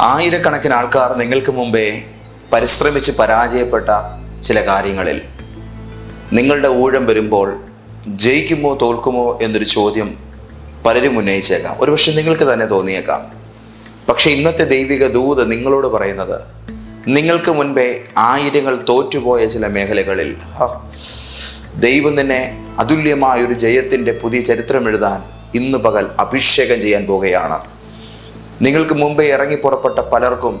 ആയിരക്കണക്കിന് ആൾക്കാർ നിങ്ങൾക്ക് മുമ്പേ പരിശ്രമിച്ച് പരാജയപ്പെട്ട ചില കാര്യങ്ങളിൽ നിങ്ങളുടെ ഊഴം വരുമ്പോൾ ജയിക്കുമോ തോൽക്കുമോ എന്നൊരു ചോദ്യം പലരും ഉന്നയിച്ചേക്കാം. ഒരുപക്ഷെ നിങ്ങൾക്ക് തന്നെ തോന്നിയേക്കാം. പക്ഷെ ഇന്നത്തെ ദൈവിക ദൂത് നിങ്ങളോട് പറയുന്നത് നിങ്ങൾക്ക് മുൻപേ ആയിരങ്ങൾ തോറ്റുപോയ ചില മേഖലകളിൽ ദൈവം തന്നെ അതുല്യമായ ഒരു ജയത്തിന്റെ പുതിയ ചരിത്രം എഴുതാൻ ഇന്ന് പകൽ അഭിഷേകം ചെയ്യാൻ പോവുകയാണ്. നിങ്ങൾക്ക് മുമ്പേ ഇറങ്ങി പുറപ്പെട്ട പലർക്കും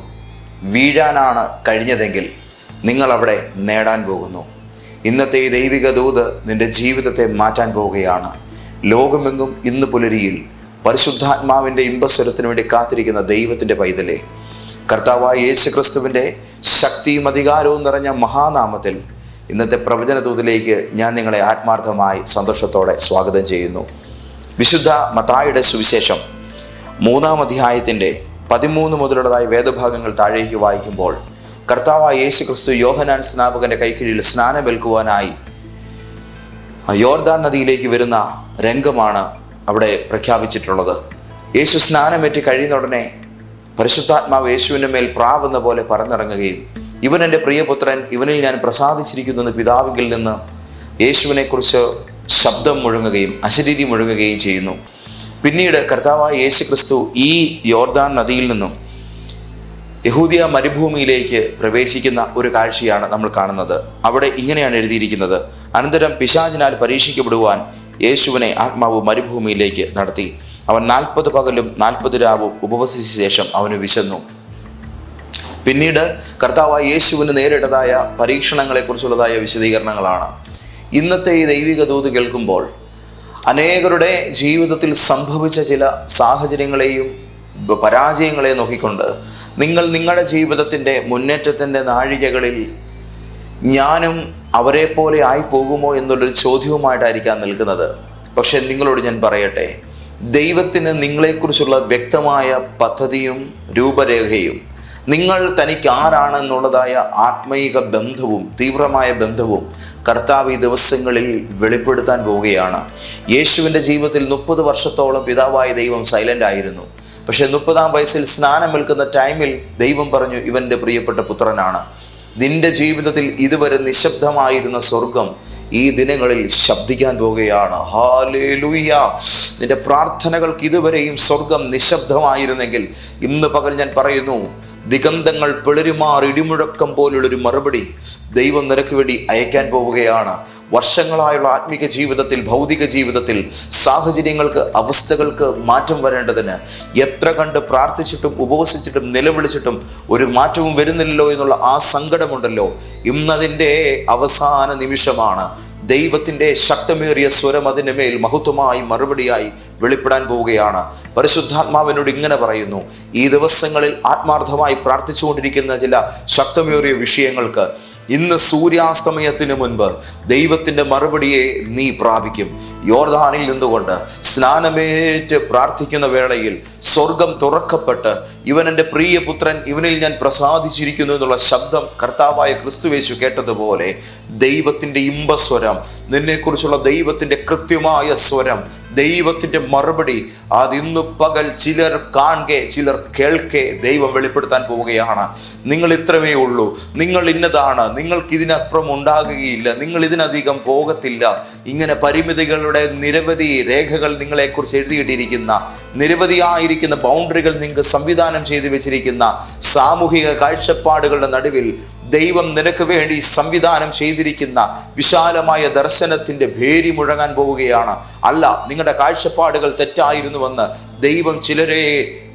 വീഴാനാണ് കഴിഞ്ഞതെങ്കിൽ നിങ്ങൾ അവിടെ നേടാൻ പോകുന്നു. ഇന്നത്തെ ഈ ദൈവിക ദൂത് നിന്റെ ജീവിതത്തെ മാറ്റാൻ പോവുകയാണ്. ലോകമെങ്ങും ഇന്ന് പുലരിയിൽ പരിശുദ്ധാത്മാവിന്റെ ഇമ്പസ്വരത്തിന് വേണ്ടി കാത്തിരിക്കുന്ന ദൈവത്തിന്റെ പൈതലെ കർത്താവായ യേശു ക്രിസ്തുവിന്റെ ശക്തിയും അധികാരവും നിറഞ്ഞ മഹാനാമത്തിൽ ഇന്നത്തെ പ്രവചന ദൂതിലേക്ക് ഞാൻ നിങ്ങളെ ആത്മാർത്ഥമായി സന്തോഷത്തോടെ സ്വാഗതം ചെയ്യുന്നു. വിശുദ്ധ മതായുടെ സുവിശേഷം മൂന്നാം അധ്യായത്തിന്റെ പതിമൂന്ന് മുതലുള്ളതായി വേദഭാഗങ്ങൾ താഴേക്ക് വായിക്കുമ്പോൾ കർത്താവായ യേശു ക്രിസ്തു യോഹനാൻ സ്നാപകന്റെ കൈക്കീഴിൽ സ്നാനമേൽക്കുവാനായി യോർദാൻ നദിയിലേക്ക് വരുന്ന രംഗമാണ് അവിടെ പ്രഖ്യാപിച്ചിട്ടുള്ളത്. യേശു സ്നാനമേറ്റ് കഴിയുന്ന ഉടനെ പരിശുദ്ധാത്മാവ് യേശുവിന്റെ മേൽ പ്രാവെന്ന പോലെ പറന്നിറങ്ങുകയും ഇവൻ എന്റെ പ്രിയപുത്രൻ ഇവനിൽ ഞാൻ പ്രസാദിച്ചിരിക്കുന്നു പിതാവിങ്കിൽ നിന്ന് യേശുവിനെക്കുറിച്ച് ശബ്ദം മുഴങ്ങുകയും അശരീരി മുഴങ്ങുകയും ചെയ്യുന്നു. പിന്നീട് കർത്താവായ യേശു ക്രിസ്തു ഈ യോർദാൻ നദിയിൽ നിന്നും യഹൂദിയ മരുഭൂമിയിലേക്ക് പ്രവേശിക്കുന്ന ഒരു കാഴ്ചയാണ് നമ്മൾ കാണുന്നത്. അവിടെ ഇങ്ങനെയാണ് എഴുതിയിരിക്കുന്നത്. അനന്തരം പിശാചിനാൽ പരീക്ഷിക്കപ്പെടുവാൻ യേശുവിനെ ആത്മാവ് മരുഭൂമിയിലേക്ക് നടത്തി. അവൻ നാൽപ്പത് പകലും നാൽപ്പത് രാവും ഉപവസിച്ച ശേഷം അവന് വിശന്നു. പിന്നീട് കർത്താവായ യേശുവിന് നേരിട്ടതായ പരീക്ഷണങ്ങളെക്കുറിച്ചുള്ളതായ വിശദീകരണങ്ങളാണ്. ഇന്നത്തെ ഈ ദൈവിക ദൂത് കേൾക്കുമ്പോൾ അനേകരുടെ ജീവിതത്തിൽ സംഭവിച്ച ചില സാഹചര്യങ്ങളെയും പരാജയങ്ങളെ നോക്കിക്കൊണ്ട് നിങ്ങൾ നിങ്ങളുടെ ജീവിതത്തിന്റെ മുന്നേറ്റത്തിന്റെ നാഴികകളിൽ ഞാനും അവരെ പോലെ ആയി പോകുമോ എന്നുള്ളൊരു ചോദ്യവുമായിട്ടായിരിക്കാം നിൽക്കുന്നത്. പക്ഷെ നിങ്ങളോട് ഞാൻ പറയട്ടെ ദൈവത്തിന് നിങ്ങളെക്കുറിച്ചുള്ള വ്യക്തമായ പദ്ധതിയും രൂപരേഖയും നിങ്ങൾ തനിക്ക് ആരാണെന്നുള്ളതായ ആത്മീക ബന്ധവും തീവ്രമായ ബന്ധവും കർത്താവ് ഈ ദിവസങ്ങളിൽ വെളിപ്പെടുത്താൻ പോവുകയാണ്. യേശുവിന്റെ ജീവിതത്തിൽ മുപ്പത് വർഷത്തോളം പിതാവായ ദൈവം സൈലന്റ് ആയിരുന്നു. പക്ഷെ മുപ്പതാം വയസ്സിൽ സ്നാനം നിൽക്കുന്ന ടൈമിൽ ദൈവം പറഞ്ഞു ഇവന്റെ പ്രിയപ്പെട്ട പുത്രനാണ്. നിന്റെ ജീവിതത്തിൽ ഇതുവരെ നിശബ്ദമായിരുന്ന സ്വർഗം ഈ ദിനങ്ങളിൽ ശബ്ദിക്കാൻ പോവുകയാണ്. ഹാലേലൂയ നിന്റെ പ്രാർത്ഥനകൾക്ക് ഇതുവരെയും സ്വർഗം നിശബ്ദമായിരുന്നെങ്കിൽ ഇന്ന് പകൽ ഞാൻ പറയുന്നു ദിഗന്ധങ്ങൾ പിളരുമാർ ഇടിമുഴക്കം പോലുള്ളൊരു മറുപടി ദൈവം നിനക്ക് വേണ്ടി അയക്കാൻ പോവുകയാണ്. വർഷങ്ങളായുള്ള ആത്മീക ജീവിതത്തിൽ ഭൗതിക ജീവിതത്തിൽ സാഹചര്യങ്ങൾക്ക് അവസ്ഥകൾക്ക് മാറ്റം വരേണ്ടതിന് എത്ര കണ്ട് പ്രാർത്ഥിച്ചിട്ടും ഉപവസിച്ചിട്ടും നിലവിളിച്ചിട്ടും ഒരു മാറ്റവും വരുന്നില്ലല്ലോ എന്നുള്ള ആ സങ്കടമുണ്ടല്ലോ. ഇന്നതിന്റെ അവസാന നിമിഷമാണ്. ദൈവത്തിന്റെ ശക്തമേറിയ സ്വരം അതിന്റെ മേൽ മഹത്വമായി മറുപടിയായി വെളിപ്പെടാൻ പോവുകയാണ്. പരിശുദ്ധാത്മാവിനോട് ഇങ്ങനെ പറയുന്നു ഈ ദിവസങ്ങളിൽ ആത്മാർത്ഥമായി പ്രാർത്ഥിച്ചുകൊണ്ടിരിക്കുന്ന ചില ശക്തമേറിയ വിഷയങ്ങൾക്ക് ഇന്ന് സൂര്യാസ്തമയത്തിന് മുൻപ് ദൈവത്തിന്റെ മറുപടിയെ നീ പ്രാപിക്കും. യോർദാനിൽ നിന്നുകൊണ്ട് സ്നാനമേറ്റ് പ്രാർത്ഥിക്കുന്ന വേളയിൽ സ്വർഗം തുറക്കപ്പെട്ട് ഇവൻ എന്റെ പ്രിയപുത്രൻ ഇവനിൽ ഞാൻ പ്രസാദിച്ചിരിക്കുന്നു എന്നുള്ള ശബ്ദം കർത്താവായ ക്രിസ്തുവേശു കേട്ടതുപോലെ ദൈവത്തിന്റെ ഇമ്പസ്വരം നിന്നെക്കുറിച്ചുള്ള ദൈവത്തിന്റെ കൃത്യമായ സ്വരം ദൈവത്തിന്റെ മറുപടി. അതിന്നു പകൽ ചിലർ കാണുക ചിലർ കേൾക്കെ ദൈവം വെളിപ്പെടുത്താൻ പോവുകയാണ്. നിങ്ങൾ ഇത്രമേ ഉള്ളൂ. നിങ്ങൾ ഇന്നതാണ്. നിങ്ങൾക്ക് ഇതിനപ്പുറം ഉണ്ടാകുകയില്ല. നിങ്ങൾ ഇതിനധികം പോകത്തില്ല. ഇങ്ങനെ പരിമിതികളുടെ നിരവധി രേഖകൾ നിങ്ങളെക്കുറിച്ച് എഴുതിയിട്ടിരിക്കുന്ന നിരവധിയായിരിക്കുന്ന ബൗണ്ടറികൾ നിങ്ങൾക്ക് സംവിധാനം ചെയ്തു വെച്ചിരിക്കുന്ന സാമൂഹിക കാഴ്ചപ്പാടുകളുടെ നടുവിൽ ദൈവം നിനക്ക് വേണ്ടി സംവിധാനം ചെയ്തിരിക്കുന്ന വിശാലമായ ദർശനത്തിന്റെ ഭേരി മുഴങ്ങാൻ പോവുകയാണ്. അല്ല നിങ്ങളുടെ കാഴ്ചപ്പാടുകൾ തെറ്റായിരുന്നുവെന്ന് ദൈവം ചിലരെ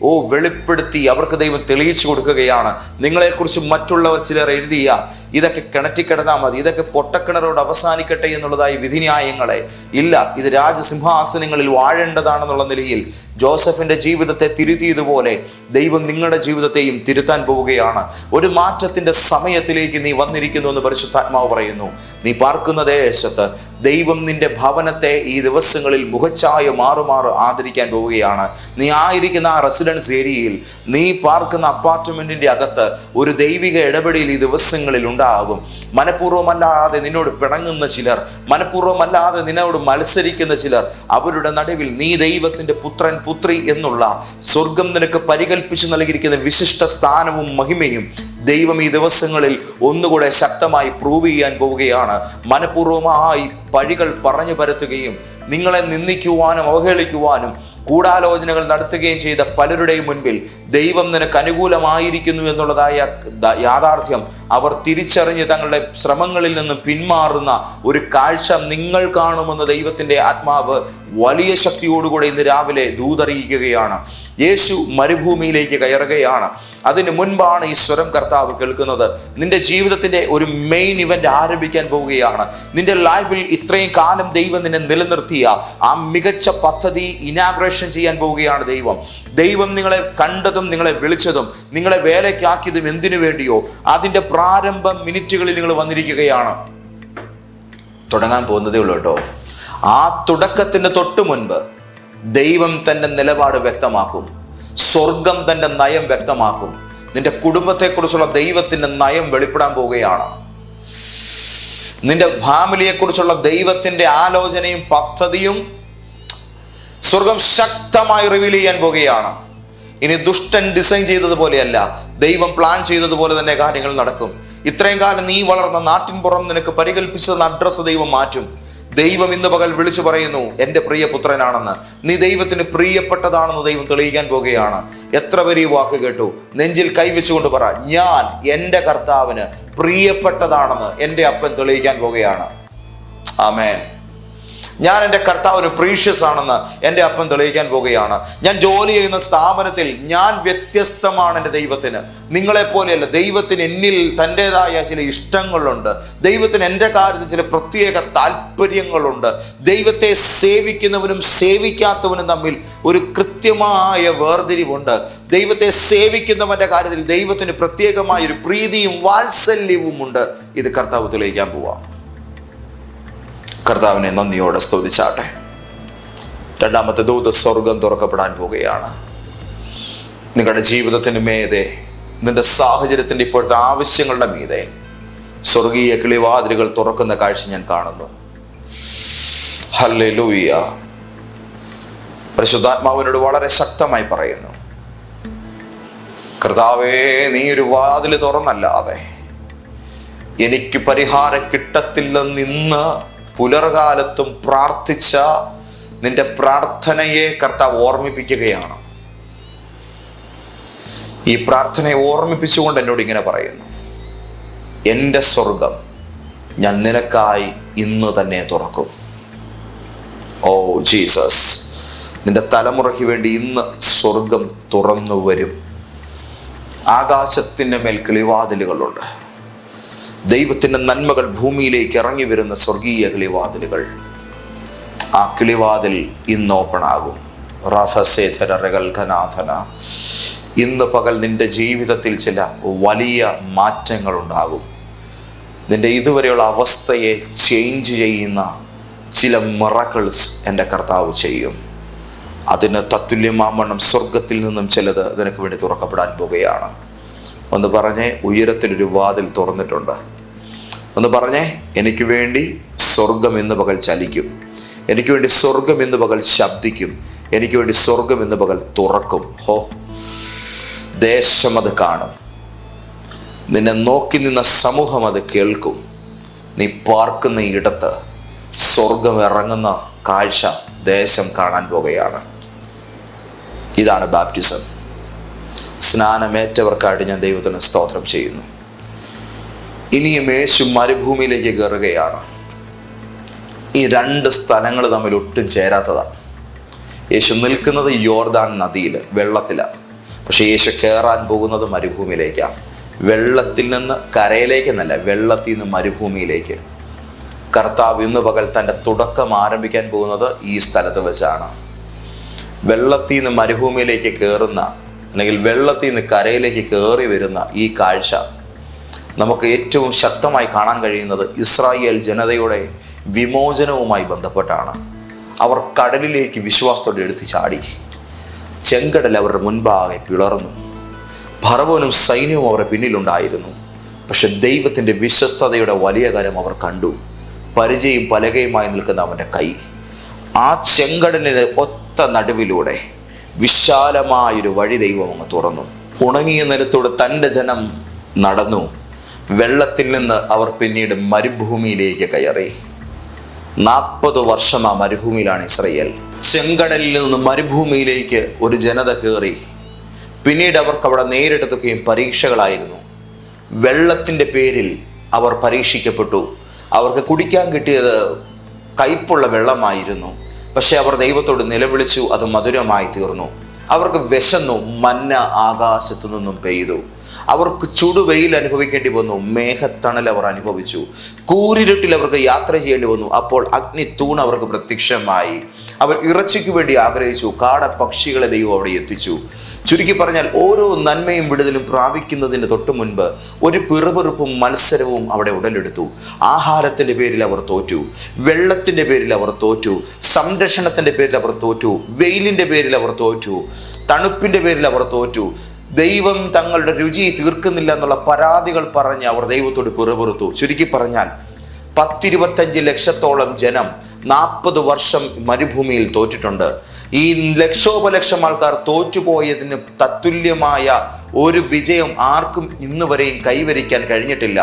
ഓ വെളിപ്പെടുത്തി അവർക്ക് ദൈവം തെളിയിച്ചു കൊടുക്കുകയാണ്. നിങ്ങളെക്കുറിച്ച് മറ്റുള്ളവർ ചിലർ എഴുതിയ ഇതൊക്കെ കിണറ്റിക്കിടന്നാൽ മതി ഇതൊക്കെ പൊട്ടക്കിണറോട് അവസാനിക്കട്ടെ എന്നുള്ളതായി വിധിന്യായങ്ങളെ. ഇല്ല ഇത് രാജസിംഹാസനങ്ങളിൽ വാഴേണ്ടതാണെന്നുള്ള നിലയിൽ ജോസഫിന്റെ ജീവിതത്തെ തിരുത്തിയതുപോലെ ദൈവം നിങ്ങളുടെ ജീവിതത്തെയും തിരുത്താൻ പോവുകയാണ്. ഒരു മാറ്റത്തിന്റെ സമയത്തിലേക്ക് നീ വന്നിരിക്കുന്നു എന്ന് പരിശുദ്ധാത്മാവ് പറയുന്നു. നീ പാർക്കുന്ന ദേശത്ത് ദൈവം നിന്റെ ഭവനത്തെ ഈ ദിവസങ്ങളിൽ മുഖച്ഛായ മാറുമാറ് ആദരിക്കാൻ പോവുകയാണ്. നീ ആയിരിക്കുന്ന ആ റെസിഡൻസ് ഏരിയയിൽ നീ പാർക്കുന്ന അപ്പാർട്ട്മെന്റിന്റെ അകത്ത് ഒരു ദൈവിക ഇടപെടൽ ഈ ദിവസങ്ങളിൽ ഉണ്ടാകും. മനഃപൂർവമല്ലാതെ നിന്നോട് പിണങ്ങുന്ന ചിലർ മനഃപൂർവമല്ലാതെ നിന്നോട് മത്സരിക്കുന്ന ചിലർ അവരുടെ നടുവിൽ നീ ദൈവത്തിന്റെ പുത്രൻ പുത്രി എന്നുള്ള സ്വർഗം നിനക്ക് പരികൽപ്പിച്ചു നൽകിയിരിക്കുന്ന വിശിഷ്ട സ്ഥാനവും മഹിമയും ദൈവം ഈ ദിവസങ്ങളിൽ ഒന്നുകൂടെ ശക്തമായി പ്രൂവ് ചെയ്യാൻ പോവുകയാണ്. മനഃപൂർവമായി പഴികൾ പറഞ്ഞു പരത്തുകയും നിങ്ങളെ നിന്ദിക്കുവാനും അവഹേളിക്കുവാനും ഗൂഢാലോചനകൾ നടത്തുകയും ചെയ്ത പലരുടെയും മുൻപിൽ ദൈവം നിനക്ക് അനുകൂലമായിരിക്കുന്നു എന്നുള്ളതായ യാഥാർത്ഥ്യം അവർ തിരിച്ചറിഞ്ഞ് തങ്ങളുടെ ശ്രമങ്ങളിൽ നിന്ന് പിന്മാറുന്ന ഒരു കാഴ്ച നിങ്ങൾ കാണുമെന്ന് ദൈവത്തിന്റെ ആത്മാവ് വലിയ ശക്തിയോടുകൂടെ ഇന്ന് രാവിലെ ദൂതറിയിക്കുകയാണ്. യേശു മരുഭൂമിയിലേക്ക് കയറുകയാണ്. അതിന് മുൻപാണ് ഈ സ്വരം കർത്താവ് കേൾക്കുന്നത്. നിന്റെ ജീവിതത്തിന്റെ ഒരു മെയിൻ ഇവന്റ് ആരംഭിക്കാൻ പോവുകയാണ്. നിന്റെ ലൈഫിൽ ഇത്രയും കാലം ദൈവം നിന്നെ നിലനിർത്തിയ ആ മികച്ച പദ്ധതി ഇനാഗ്രേഷൻ ചെയ്യാൻ പോവുകയാണ് ദൈവം. ദൈവം നിങ്ങളെ കണ്ടതും നിങ്ങളെ വിളിച്ചതും നിങ്ങളെ വേലയ്ക്കാക്കിയതും എന്തിനു വേണ്ടിയോ അതിന്റെ പ്രാരംഭ മിനിറ്റുകളിൽ നിങ്ങൾ വന്നിരിക്കുകയാണ്. തുടങ്ങാൻ പോകുന്നതേ ഉള്ളൂ കേട്ടോ. ആ തുടക്കത്തിന്റെ തൊട്ടു മുൻപ് ദൈവം തന്റെ നിലപാട് വ്യക്തമാക്കും. സ്വർഗം തന്റെ നയം വ്യക്തമാക്കും. നിന്റെ കുടുംബത്തെക്കുറിച്ചുള്ള ദൈവത്തിന്റെ നയം വെളിപ്പെടാൻ പോവുകയാണ്. നിന്റെ ഫാമിലിയെക്കുറിച്ചുള്ള ദൈവത്തിന്റെ ആലോചനയും പദ്ധതിയും സ്വർഗം ശക്തമായി റിവീൽ ചെയ്യാൻ പോകുകയാണ്. ഇനി ദുഷ്ടൻ ഡിസൈൻ ചെയ്തതുപോലെയല്ല ദൈവം പ്ലാൻ ചെയ്തതുപോലെ തന്നെ കാര്യങ്ങൾ നടക്കും. ഇത്രയും കാലം നീ വളർന്ന നാട്ടിൻപുറം നിനക്ക് പരികൽപ്പിച്ചതെന്ന അഡ്രസ്സ് ദൈവം മാറ്റും. ദൈവം ഇന്ന് പകൽ വിളിച്ചു പറയുന്നു എന്റെ പ്രിയപുത്രനാണെന്ന് നീ ദൈവത്തിന് പ്രിയപ്പെട്ടതാണെന്ന് ദൈവം തെളിയിക്കാൻ പോകുകയാണ്. എത്ര വലിയ വാക്ക് കേട്ടു? നെഞ്ചിൽ കൈവച്ചുകൊണ്ട് പറ ഞാൻ എന്റെ കർത്താവിന് പ്രിയപ്പെട്ടതാണെന്ന് എന്റെ അപ്പൻ തെളിയിക്കാൻ പോകുകയാണ്. ആമേൻ. ഞാൻ എന്റെ കർത്താവിന് പ്രീഷ്യസ് ആണെന്ന് എന്റെ അപ്പൻ തെളിയിക്കാൻ പോവുകയാണ് ഞാൻ ജോലി ചെയ്യുന്ന സ്ഥാപനത്തിൽ ഞാൻ വ്യത്യസ്തമാണ് എന്റെ ദൈവത്തിന്. നിങ്ങളെപ്പോലെയല്ല ദൈവത്തിന് എന്നിൽ തന്റെതായ ചില ഇഷ്ടങ്ങളുണ്ട്. ദൈവത്തിന് എന്റെ കാര്യത്തിൽ ചില പ്രത്യേക താല്പര്യങ്ങളുണ്ട് ദൈവത്തെ സേവിക്കുന്നവനും സേവിക്കാത്തവനും തമ്മിൽ ഒരു കൃത്യമായ വേർതിരിവുണ്ട്. ദൈവത്തെ സേവിക്കുന്നവന്റെ കാര്യത്തിൽ ദൈവത്തിന് പ്രത്യേകമായ ഒരു പ്രീതിയും വാത്സല്യവും ഉണ്ട് ഇത് കർത്താവ് തെളിയിക്കാൻ പോവാം. കർത്താവിനെ നന്ദിയോടെ സ്തുതിച്ചാട്ടെ. രണ്ടാമത്തെ ദൂത് സ്വർഗം തുറക്കപ്പെടാൻ പോവുകയാണ്. നിങ്ങളുടെ ജീവിതത്തിന് മേതെ നിന്റെ സാഹചര്യത്തിന്റെ ഇപ്പോഴത്തെ ആവശ്യങ്ങളുടെ മീതെ സ്വർഗീയ കിളിവാതിലുകൾ തുറക്കുന്ന കാഴ്ച ഞാൻ കാണുന്നു. ഹല്ലേലൂയ. പരിശുദ്ധാത്മാവിനോട് വളരെ ശക്തമായി പറയുന്നു. കർത്താവേ നീ ഒരു വാതിൽ തുറന്നല്ലാതെ എനിക്ക് പരിഹാരം കിട്ടത്തില്ലെന്ന് ഇന്ന് പുലർകാലത്തും പ്രാർത്ഥിച്ച നിന്റെ പ്രാർത്ഥനയെ കർത്താവ് ഓർമ്മിപ്പിക്കുകയാണ്. ഈ പ്രാർത്ഥനയെ ഓർമ്മിപ്പിച്ചുകൊണ്ട് എന്നോട് ഇങ്ങനെ പറയുന്നു. എന്റെ സ്വർഗം ഞാൻ നിനക്കായി ഇന്ന് തന്നെ തുറക്കും. ഓ ജീസസ് നിന്റെ തലമുറയ്ക്ക് വേണ്ടി ഇന്ന് സ്വർഗം തുറന്നു വരും. ആകാശത്തിന്റെ മേൽ കിളിവാതിലുകളുണ്ട്. ദൈവത്തിന്റെ നന്മകൾ ഭൂമിയിലേക്ക് ഇറങ്ങി വരുന്ന സ്വർഗീയ കിളിവാതിലുകൾ. ആ കിളിവാതിൽ ഇന്ന് ഓപ്പൺ ആകും. റഫസേധരകൽഘനാഥന ഇന്ന് പകൽ നിന്റെ ജീവിതത്തിൽ ചില വലിയ മാറ്റങ്ങൾ ഉണ്ടാകും. നിന്റെ ഇതുവരെയുള്ള അവസ്ഥയെ ചേഞ്ച് ചെയ്യുന്ന ചില മിറക്കിൾസ് എന്റെ കർത്താവ് ചെയ്യും. അതിന് തത്തുല്യമാമണ്ണം സ്വർഗത്തിൽ നിന്നും ചിലത് നിനക്ക് വേണ്ടി തുറക്കപ്പെടാൻ പോവുകയാണ് ഒന്ന് പറഞ്ഞേ ഉയരത്തിലൊരു വാതിൽ തുറന്നിട്ടുണ്ട്. ഒന്ന് പറഞ്ഞേ എനിക്ക് വേണ്ടി സ്വർഗം ഇന്ന് പകൽ ചലിക്കും. എനിക്ക് വേണ്ടി സ്വർഗം ഇന്ന് പകൽ ശബ്ദിക്കും. എനിക്ക് വേണ്ടി സ്വർഗം ഇന്ന് പകൽ തുറക്കും. ഹോ ദേശം അത് കാണും. നിന്നെ നോക്കി നിന്ന സമൂഹം അത് കേൾക്കും. നീ പാർക്കുന്ന ഇടത്ത് സ്വർഗം ഇറങ്ങുന്ന കാഴ്ച ദേശം കാണാൻ പോകുകയാണ്. ഇതാണ് ബാപ്റ്റിസം സ്നാനമേറ്റവർക്കായിട്ട് ഞാൻ ദൈവത്തിന് സ്തോത്രം ചെയ്യുന്നു. ഇനിയും യേശു മരുഭൂമിയിലേക്ക് കയറുകയാണ്. ഈ രണ്ട് സ്ഥലങ്ങൾ തമ്മിൽ ഒട്ടും ചേരാത്തതാണ് യേശു നിൽക്കുന്നത് യോർദാൻ നദിയിൽ വെള്ളത്തിലാണ് പക്ഷേ യേശു കയറാൻ പോകുന്നത് മരുഭൂമിയിലേക്കാണ് വെള്ളത്തിൽ നിന്ന് കരയിലേക്ക് എന്നല്ല വെള്ളത്തിൽ നിന്ന് മരുഭൂമിയിലേക്ക്. കർത്താവ് ഇന്ന് പകൽ തന്റെ തുടക്കം ആരംഭിക്കാൻ പോകുന്നത് ഈ സ്ഥലത്ത് വെച്ചാണ്. വെള്ളത്തിൽ നിന്ന് മരുഭൂമിയിലേക്ക് കയറുന്ന അല്ലെങ്കിൽ വെള്ളത്തിൽ നിന്ന് കരയിലേക്ക് കയറി വരുന്ന ഈ കാഴ്ച നമുക്ക് ഏറ്റവും ശക്തമായി കാണാൻ കഴിയുന്നത് ഇസ്രായേൽ ജനതയുടെ വിമോചനവുമായി ബന്ധപ്പെട്ടാണ്. അവർ കടലിലേക്ക് വിശ്വാസത്തോടെ എടുത്തു ചാടി. ചെങ്കടൽ അവരുടെ മുൻപാകെ പിളർന്നു. ഭർവനും സൈന്യവും അവരുടെ പിന്നിലുണ്ടായിരുന്നു. പക്ഷെ ദൈവത്തിന്റെ വിശ്വസ്തതയുടെ വലിയ കാര്യം അവർ കണ്ടു. പരിചയം പലകയുമായി നിൽക്കുന്ന അവന്റെ കൈ. ആ ചെങ്കടലിന് ഒത്ത നടുവിലൂടെ വിശാലമായൊരു വഴി ദൈവം അങ്ങ് തുറന്നു. ഉണങ്ങിയ നിലത്തോട് തന്റെ ജനം നടന്നു. വെള്ളത്തിൽ നിന്ന് അവർ പിന്നീട് മരുഭൂമിയിലേക്ക് കയറി. നാൽപ്പത് വർഷം ആ മരുഭൂമിയിലാണ് ഇസ്രയേൽ. ചെങ്കടലിൽ നിന്ന് മരുഭൂമിയിലേക്ക് ഒരു ജനത കയറി. പിന്നീട് അവർക്ക് അവിടെ നേരിട്ടതൊക്കെയും പരീക്ഷകളായിരുന്നു. വെള്ളത്തിന്റെ പേരിൽ അവർ പരീക്ഷിക്കപ്പെട്ടു. അവർക്ക് കുടിക്കാൻ കിട്ടിയത് കയ്പുള്ള വെള്ളമായിരുന്നു. പക്ഷെ അവർ ദൈവത്തോട് നിലവിളിച്ചു അത് മധുരമായി തീർന്നു. അവർക്ക് വിശന്നു മന്ന ആകാശത്തു നിന്നും പെയ്തു. അവർക്ക് ചുടുവെയിൽ അനുഭവിക്കേണ്ടി വന്നു. മേഘത്തണൽ അവർ അനുഭവിച്ചു. കൂരിരുട്ടിൽ അവർക്ക് യാത്ര ചെയ്യേണ്ടി വന്നു. അപ്പോൾ അഗ്നി തൂൺ അവർക്ക് പ്രത്യക്ഷമായി. അവർ ഇറച്ചിക്ക് വേണ്ടി ആഗ്രഹിച്ചു. കാട പക്ഷികളെ ദൈവം അവിടെ എത്തിച്ചു. ചുരുക്കി പറഞ്ഞാൽ ഓരോ നന്മയും വിടുതലും പ്രാപിക്കുന്നതിന് തൊട്ടു മുൻപ് ഒരു പിറുപിറുപ്പും മത്സരവും അവിടെ ഉടലെടുത്തു. ആഹാരത്തിന്റെ പേരിൽ അവർ തോറ്റു. വെള്ളത്തിന്റെ പേരിൽ അവർ തോറ്റു. സംരക്ഷണത്തിന്റെ പേരിൽ അവർ തോറ്റു. വെയിലിന്റെ പേരിൽ അവർ തോറ്റു. തണുപ്പിന്റെ പേരിൽ അവർ തോറ്റു. ദൈവം തങ്ങളുടെ രുചി തീർക്കുന്നില്ല എന്നുള്ള പരാതികൾ പറഞ്ഞ് അവർ ദൈവത്തോട് പിറുപിറുത്തു. ചുരുക്കി പറഞ്ഞാൽ പത്തിരുപത്തഞ്ച് ലക്ഷത്തോളം ജനം നാൽപ്പത് വർഷം മരുഭൂമിയിൽ തോറ്റിട്ടുണ്ട്. ഈ ലക്ഷോപലക്ഷം ആൾക്കാർ തോറ്റുപോയതിന് തത്തുല്യമായ ഒരു വിജയം ആർക്കും ഇന്ന് വരെയും കൈവരിക്കാൻ കഴിഞ്ഞിട്ടില്ല.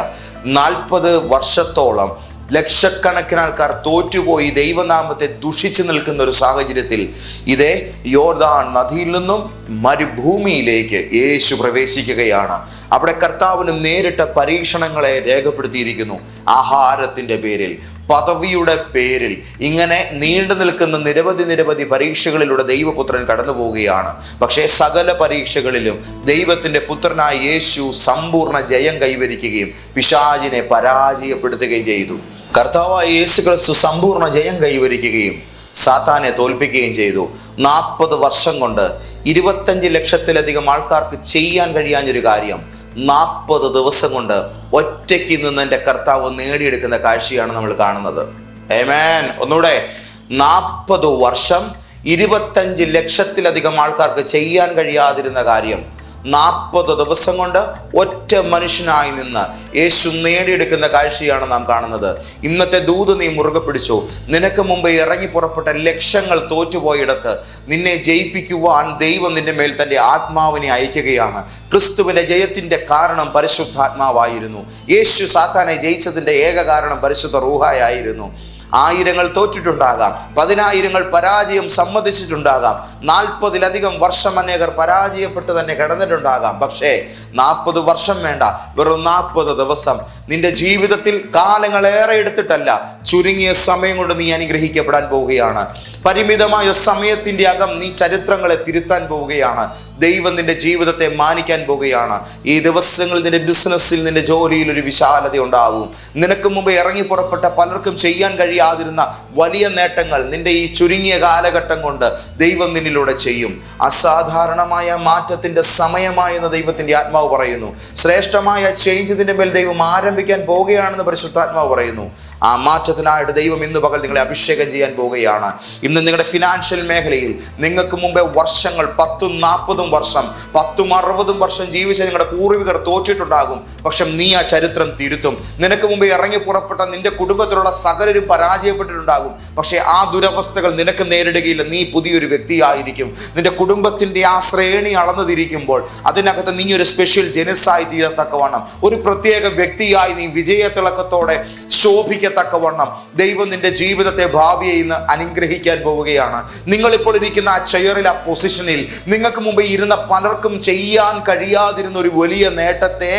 നാൽപ്പത് വർഷത്തോളം ലക്ഷക്കണക്കിന് ആൾക്കാർ തോറ്റുപോയി ദൈവനാമത്തെ ദുഷിച്ചു നിൽക്കുന്ന ഒരു സാഹചര്യത്തിൽ ഇതേ യോർദാൻ നദിയിൽ നിന്നും മരുഭൂമിയിലേക്ക് യേശു പ്രവേശിക്കുകയാണ്. അവിടെ കർത്താവിന് നേരിട്ട പരീക്ഷണങ്ങളെ രേഖപ്പെടുത്തിയിരിക്കുന്നു. ആഹാരത്തിന്റെ പേരിൽ പദവിയുടെ പേരിൽ ഇങ്ങനെ നീണ്ടു നിൽക്കുന്ന നിരവധി നിരവധി പരീക്ഷകളിലൂടെ ദൈവപുത്രൻ കടന്നു പോവുകയാണ് പക്ഷേ സകല പരീക്ഷകളിലും ദൈവത്തിന്റെ പുത്രനായ യേശു സമ്പൂർണ ജയം കൈവരിക്കുകയും പിശാചിനെ പരാജയപ്പെടുത്തുകയും ചെയ്തു. കർത്താവായ യേശു ക്രിസ്തു സമ്പൂർണ ജയം കൈവരിക്കുകയും സാത്താനെ തോൽപ്പിക്കുകയും ചെയ്തു. നാൽപ്പത് വർഷം കൊണ്ട് ഇരുപത്തഞ്ച് ലക്ഷത്തിലധികം ആൾക്കാർക്ക് ചെയ്യാൻ കഴിയാഞ്ഞൊരു കാര്യം. നാൽപ്പത് ദിവസം കൊണ്ട് ഒറ്റയ്ക്ക് നിന്ന് എന്റെ കർത്താവ് നേടിയെടുക്കുന്ന കാഴ്ചയാണ് നമ്മൾ കാണുന്നത്. ഏമേൻ ഒന്നുകൂടെ. നാൽപ്പത് വർഷം ഇരുപത്തഞ്ച് ലക്ഷത്തിലധികം ആൾക്കാർക്ക് ചെയ്യാൻ കഴിയാതിരുന്ന കാര്യം. നാൽപ്പത് ദിവസം കൊണ്ട് ഒറ്റ മനുഷ്യനായി നിന്ന് യേശു നേടിയെടുക്കുന്ന കാഴ്ചയാണ് നാം കാണുന്നത്. ഇന്നത്തെ ദൂത് നീ മുറുകെ പിടിച്ചു. നിനക്ക് മുമ്പ് ഇറങ്ങി പുറപ്പെട്ട ലക്ഷങ്ങൾ തോറ്റുപോയിടത്ത് നിന്നെ ജയിപ്പിക്കുവാൻ ദൈവം നിന്റെ മേൽ തന്റെ ആത്മാവിനെ അയക്കുകയാണ്. ക്രിസ്തുവിന്റെ ജയത്തിന്റെ കാരണം പരിശുദ്ധാത്മാവായിരുന്നു. യേശു സാത്താനെ ജയിച്ചതിന്റെ ഏക കാരണം പരിശുദ്ധ റൂഹായായിരുന്നു ആയിരങ്ങൾ തോറ്റിട്ടുണ്ടാകാം. പതിനായിരങ്ങൾ പരാജയം സമ്മതിച്ചിട്ടുണ്ടാകാം. നാൽപ്പതിലധികം വർഷം അനേകർ പരാജയപ്പെട്ട് തന്നെ കിടന്നിട്ടുണ്ടാകാം. പക്ഷേ നാൽപ്പത് വർഷം വേണ്ട. വെറും നാൽപ്പത് ദിവസം. നിന്റെ ജീവിതത്തിൽ കാലങ്ങൾ ഏറെ എടുത്തിട്ടല്ല. ചുരുങ്ങിയ സമയം കൊണ്ട് നീ അനുഗ്രഹിക്കപ്പെടാൻ പോവുകയാണ്. പരിമിതമായ സമയത്തിന്റെ അകം നീ ചരിത്രങ്ങളെ തിരുത്താൻ പോവുകയാണ്. ദൈവം നിന്റെ ജീവിതത്തെ മാനിക്കാൻ പോവുകയാണ് ഈ ദിവസങ്ങളിൽ നിന്റെ ബിസിനസ്സിൽ നിന്റെ ജോലിയിൽ ഒരു വിശാലത ഉണ്ടാവും. നിനക്ക് മുമ്പ് ഇറങ്ങി പുറപ്പെട്ട പലർക്കും ചെയ്യാൻ കഴിയാതിരുന്ന വലിയ നേട്ടങ്ങൾ നിന്റെ ഈ ചുരുങ്ങിയ കാലഘട്ടം കൊണ്ട് ദൈവം നിന്നിലൂടെ ചെയ്യും. അസാധാരണമായ മാറ്റത്തിന്റെ സമയമായെന്ന് ദൈവത്തിന്റെ ആത്മാവ് പറയുന്നു. ശ്രേഷ്ഠമായ ചേഞ്ച് ഇതിന്റെ മേൽ ദൈവം ആരംഭിക്കാൻ പോവുകയാണെന്ന് പരിശുദ്ധാത്മാവ് പറയുന്നു. ആ മാറ്റത്തിനായിട്ട് ദൈവം ഇന്ന് പകൽ നിങ്ങളെ അഭിഷേകം ചെയ്യാൻ പോവുകയാണ് ഇന്ന് നിങ്ങളുടെ ഫിനാൻഷ്യൽ മേഖലയിൽ നിങ്ങൾക്ക് മുമ്പേ വർഷങ്ങൾ പത്തും നാൽപ്പതും വർഷം പത്തും അറുപതും വർഷം ജീവിച്ച നിങ്ങളുടെ പൂർവികർ തോറ്റിട്ടുണ്ടാകും. പക്ഷെ നീ ആ ചരിത്രം തിരുത്തും. നിനക്ക് മുമ്പ് ഇറങ്ങി പുറപ്പെട്ട നിന്റെ കുടുംബത്തിലുള്ള സകലരും പരാജയപ്പെട്ടിട്ടുണ്ടാകും. പക്ഷേ ആ ദുരവസ്ഥകൾ നിനക്ക് നേരിടുകയില്ല. നീ പുതിയൊരു വ്യക്തിയായിരിക്കും. നിന്റെ കുടുംബത്തിന്റെ ആ ശ്രേണി അളന്നു തിരിക്കുമ്പോൾ അതിനകത്ത് നീ ഒരു സ്പെഷ്യൽ ജനസായി തീരത്തക്കവണ്ണം ഒരു പ്രത്യേക വ്യക്തിയായി നീ വിജയത്തിളക്കത്തോടെ ശോഭിക്കത്തക്കവണ്ണം ദൈവം നിന്റെ ജീവിതത്തെ ഭാവിയെ ഇന്ന് അനുഗ്രഹിക്കാൻ പോവുകയാണ്. നിങ്ങളിപ്പോൾ ഇരിക്കുന്ന ആ ചെയറിൽ ആ പൊസിഷനിൽ നിങ്ങൾക്ക് മുമ്പ് ഇരുന്ന പലർക്കും ചെയ്യാൻ കഴിയാതിരുന്ന ഒരു വലിയ നേട്ടത്തെ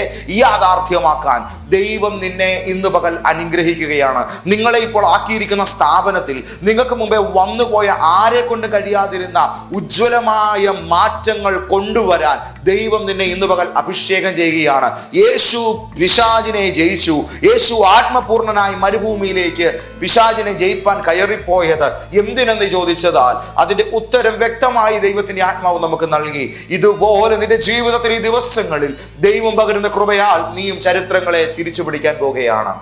യാഥാർത്ഥ്യമാക്കാൻ ദൈവം നിന്നെ ഇന്ന് പകൽ അനുഗ്രഹിക്കുകയാണ്. നിങ്ങളെ ഇപ്പോൾ ആക്കിയിരിക്കുന്ന സ്ഥാപനത്തിൽ നിങ്ങൾക്ക് മുമ്പേ വന്നുപോയ ആരെ കൊണ്ട് കഴിയാതിരുന്ന ഉജ്ജ്വലമായ മാറ്റങ്ങൾ കൊണ്ടുവരാൻ ദൈവം നിന്നെ ഇന്ന് പകൽ അഭിഷേകം ചെയ്യുകയാണ്. യേശു പിശാചിനെ ജയിച്ചു. യേശു ആത്മപൂർണനായി മരുഭൂമിയിലേക്ക് പിശാചിനെ ജയിപ്പാൻ കയറിപ്പോയത് എന്തിനെന്ന് ചോദിച്ചതാൽ അതിന്റെ ഉത്തരം വ്യക്തമായി ദൈവത്തിന്റെ ആത്മാവ് നമുക്ക് നൽകി. ഇതുപോലെ നിന്റെ ജീവിതത്തിൽ ഈ ദിവസങ്ങളിൽ ദൈവം പകരുന്ന കൃപയാൽ നീയും ചരിത്രങ്ങളെ തിരിച്ചു പിടിക്കാൻ പോകുകയാണ്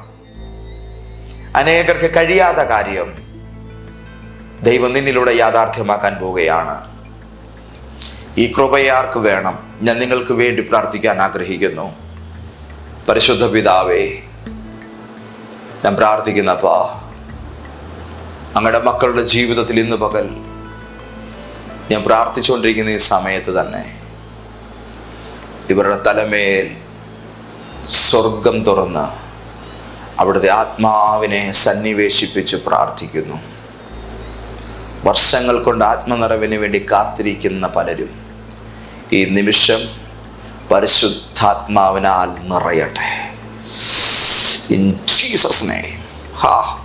അനേകർക്ക് കഴിയാത്ത കാര്യം ദൈവം നിന്നിലൂടെ യാഥാർത്ഥ്യമാക്കാൻ പോവുകയാണ്. ഈ കൃപയാർക്ക് വേണം? ഞാൻ നിങ്ങൾക്ക് വേണ്ടി പ്രാർത്ഥിക്കാൻ ആഗ്രഹിക്കുന്നു. പരിശുദ്ധ പിതാവേ ഞാൻ പ്രാർത്ഥിക്കുന്നപ്പാ അങ്ങയുടെ മക്കളുടെ ജീവിതത്തിൽ ഇന്ന് പകൽ ഞാൻ പ്രാർത്ഥിച്ചുകൊണ്ടിരിക്കുന്ന ഈ സമയത്ത് തന്നെ ഇവരുടെ തലമേൽ സ്വർഗം തുറന്ന് അവിടുത്തെ ആത്മാവിനെ സന്നിവേശിപ്പിച്ച് പ്രാർത്ഥിക്കുന്നു. വർഷങ്ങൾ കൊണ്ട് ആത്മനിറവിന് വേണ്ടി കാത്തിരിക്കുന്ന പലരും ഈ നിമിഷം പരിശുദ്ധാത്മാവിനാൽ നിറയട്ടെ. ഇൻ ജീസസ് നെയിം ഹാ.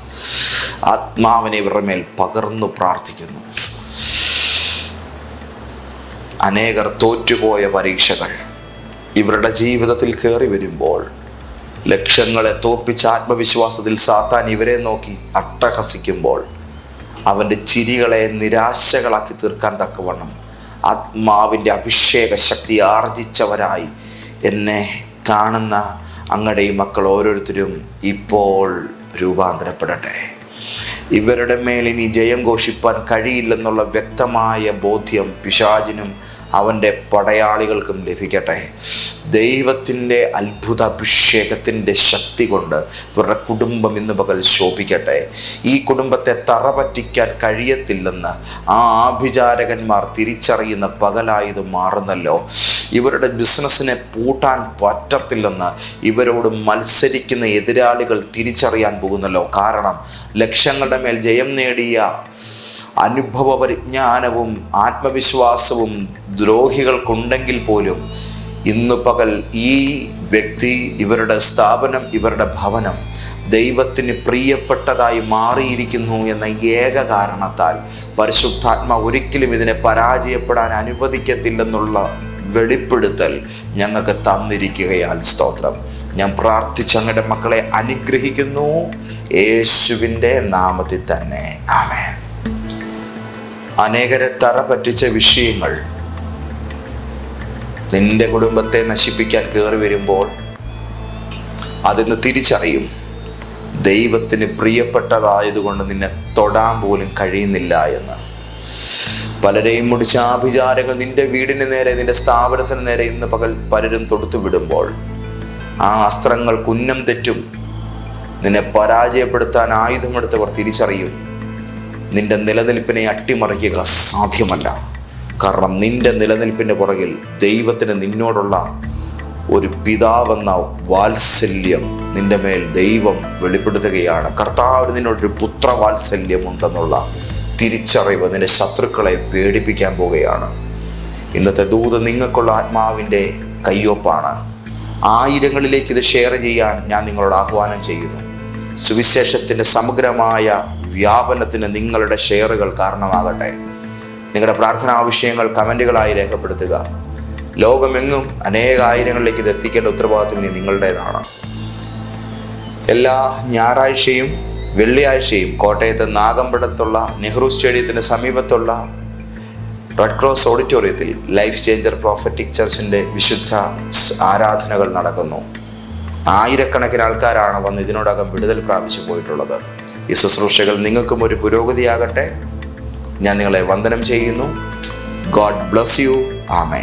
ആത്മാവിനെ ഇവരുടെ പകർന്നു പ്രാർത്ഥിക്കുന്നു. അനേകർ തോറ്റുപോയ പരീക്ഷകൾ ഇവരുടെ ജീവിതത്തിൽ കയറി വരുമ്പോൾ ലക്ഷ്യങ്ങളെ തോപ്പിച്ച ആത്മവിശ്വാസത്തിൽ സാത്താൻ ഇവരെ നോക്കി അട്ടഹസിക്കുമ്പോൾ അവന്റെ ചിരികളെ നിരാശകളാക്കി തീർക്കാൻ തക്കവണ്ണം ആത്മാവിന്റെ അഭിഷേക ശക്തി ആർജിച്ചവരായി എന്നെ കാണുന്ന അങ്ങടെ ഈ മക്കൾ ഓരോരുത്തരും ഇപ്പോൾ രൂപാന്തരപ്പെടട്ടെ. ഇവരുടെ മേൽ ഇനി ജയം ഘോഷിപ്പാൻ കഴിയില്ലെന്നുള്ള വ്യക്തമായ ബോധ്യം പിശാചിനും അവന്റെ പടയാളികൾക്കും ലഭിക്കട്ടെ. ദൈവത്തിന്റെ അത്ഭുത അഭിഷേകത്തിന്റെ ശക്തി കൊണ്ട് ഇവരുടെ കുടുംബം ഇന്ന് പകൽ ശോഭിക്കട്ടെ. ഈ കുടുംബത്തെ തറ പറ്റിക്കാൻ കഴിയത്തില്ലെന്ന് ആ ആഭിചാരകന്മാർ തിരിച്ചറിയുന്ന പകലായത് മാറുന്നല്ലോ. ഇവരുടെ ബിസിനസ്സിനെ പൂട്ടാൻ പറ്റത്തില്ലെന്ന് ഇവരോട് മത്സരിക്കുന്ന എതിരാളികൾ തിരിച്ചറിയാൻ പോകുന്നല്ലോ. കാരണം ലക്ഷങ്ങളുടെ മേൽ ജയം നേടിയ അനുഭവ പരിജ്ഞാനവും ആത്മവിശ്വാസവും ദ്രോഹികൾക്കുണ്ടെങ്കിൽ പോലും ഇന്ന് പകൽ ഈ വ്യക്തി ഇവരുടെ സ്ഥാപനം ഇവരുടെ ഭവനം ദൈവത്തിന് പ്രിയപ്പെട്ടതായി മാറിയിരിക്കുന്നു എന്ന ഏക കാരണത്താൽ പരിശുദ്ധാത്മ ഒരിക്കലും ഇതിനെ പരാജയപ്പെടാൻ അനുവദിക്കത്തില്ലെന്നുള്ള വെളിപ്പെടുത്തൽ ഞങ്ങൾക്ക് തന്നിരിക്കുകയാൽ സ്തോത്രം. ഞാൻ പ്രാർത്ഥിച്ച അങ്ങയുടെ മക്കളെ അനുഗ്രഹിക്കുന്നു. യേശുവിന്റെ നാമത്തിൽ തന്നെ. ആമേ അനേകരെ തറ പറ്റിച്ച വിഷയങ്ങൾ നിന്റെ കുടുംബത്തെ നശിപ്പിക്കാൻ കയറി വരുമ്പോൾ അതിന്ന് തിരിച്ചറിയും. ദൈവത്തിന് പ്രിയപ്പെട്ടതായതുകൊണ്ട് നിന്നെ തൊടാൻ പോലും കഴിയുന്നില്ല എന്ന്. പലരെയും മുടിച്ച ആഭിചാരങ്ങൾ നിന്റെ വീടിന് നേരെ നിന്റെ സ്ഥാപനത്തിന് നേരെ ഇന്ന് പകൽ പലരും തൊടുത്തു വിടുമ്പോൾ ആ അസ്ത്രങ്ങൾ കുന്നം തെറ്റും. നിന്നെ പരാജയപ്പെടുത്താൻ ആയുധമെടുത്തവർ തിരിച്ചറിയും. നിന്റെ നിലനിൽപ്പിനെ അട്ടിമറിക്കുക സാധ്യമല്ല. കാരണം നിന്റെ നിലനിൽപ്പിന്റെ പുറകിൽ ദൈവത്തിന് നിന്നോടുള്ള ഒരു പിതാവെന്ന വാത്സല്യം നിന്റെ മേൽ ദൈവം വെളിപ്പെടുത്തുകയാണ്. കർത്താവിന് നിന്നോടൊരു വാത്സല്യമുണ്ടെന്നുള്ള തിരിച്ചറിവ് നിന്റെ ശത്രുക്കളെ പേടിപ്പിക്കാൻ പോവുകയാണ്. ഇന്നത്തെ ദൂത് നിങ്ങൾക്കുള്ള ആത്മാവിന്റെ കയ്യൊപ്പാണ്. ആയിരങ്ങളിലേക്ക് ഇത് ഷെയർ ചെയ്യാൻ ഞാൻ നിങ്ങളോട് ആഹ്വാനം ചെയ്യുന്നു. സുവിശേഷത്തിന്റെ സമഗ്രമായ വ്യാപനത്തിന് നിങ്ങളുടെ ഷെയറുകൾ കാരണമാകട്ടെ. നിങ്ങളുടെ പ്രാർത്ഥനാ ആവശ്യങ്ങൾ കമന്റുകളായി രേഖപ്പെടുത്തുക. ലോകമെങ്ങും അനേകായിരങ്ങളിലേക്ക് ഇത് എത്തിക്കേണ്ട ഉത്തരവാദിത്വം ഇനി നിങ്ങളുടേതാണ്. എല്ലാ ഞായറാഴ്ചയും വെള്ളിയാഴ്ചയും കോട്ടയത്ത് നാഗമ്പടത്തുള്ള നെഹ്റു സ്റ്റേഡിയത്തിന് സമീപത്തുള്ള റെഡ് ക്രോസ് ഓഡിറ്റോറിയത്തിൽ ലൈഫ് ചേഞ്ചർ പ്രോഫറ്റിക് ചർച്ചിന്റെ വിശുദ്ധ ആരാധനകൾ നടക്കുന്നു. ആയിരക്കണക്കിന് ആൾക്കാരാണ് വന്ന് ഇതിനോടകം വിടുതൽ പ്രാപിച്ചു പോയിട്ടുള്ളത്. ഈ ശുശ്രൂഷകൾ നിങ്ങൾക്കും ഒരു പുരോഗതിയാകട്ടെ. ഞാൻ നിങ്ങളെ വന്ദനം ചെയ്യുന്നു. ഗോഡ് ബ്ലസ് യു ആമേ